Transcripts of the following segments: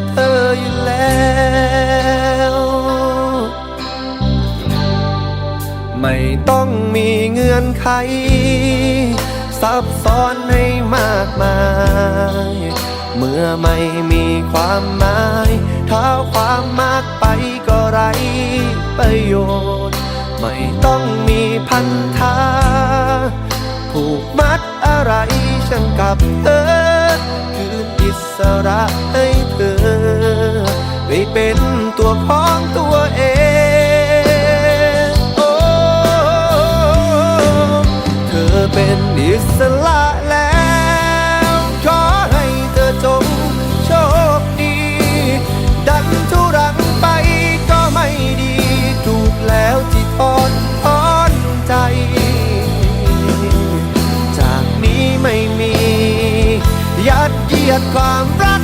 เธ ออยู่แล้วไม่ต้องมีเงื่อนไข ซับซ้อนให้มากมาย เมื่อไม่มีความหมายถ้าความมากไปก็ไรประโยชน์ ไม่ต้องมีพันธาผูกมัดอะไรฉันกับเธอ สละแล้ว ขอให้เธอจงโชคดี ดันทุรังไปก็ไม่ดี ถูกแล้วที่ทอดทอนใจ จากนี้ไม่มี ยัดเยียดความรัก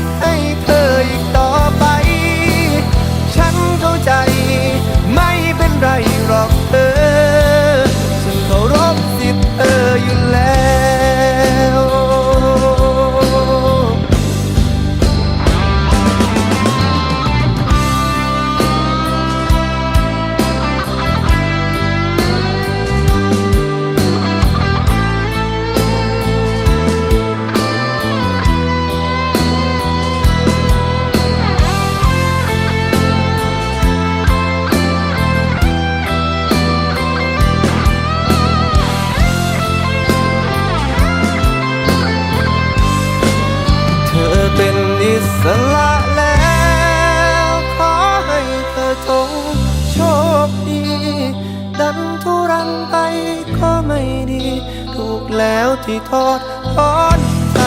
ดันทุรังไปก็ไม่ดี ถูกแล้วที่ทอดทอนใจ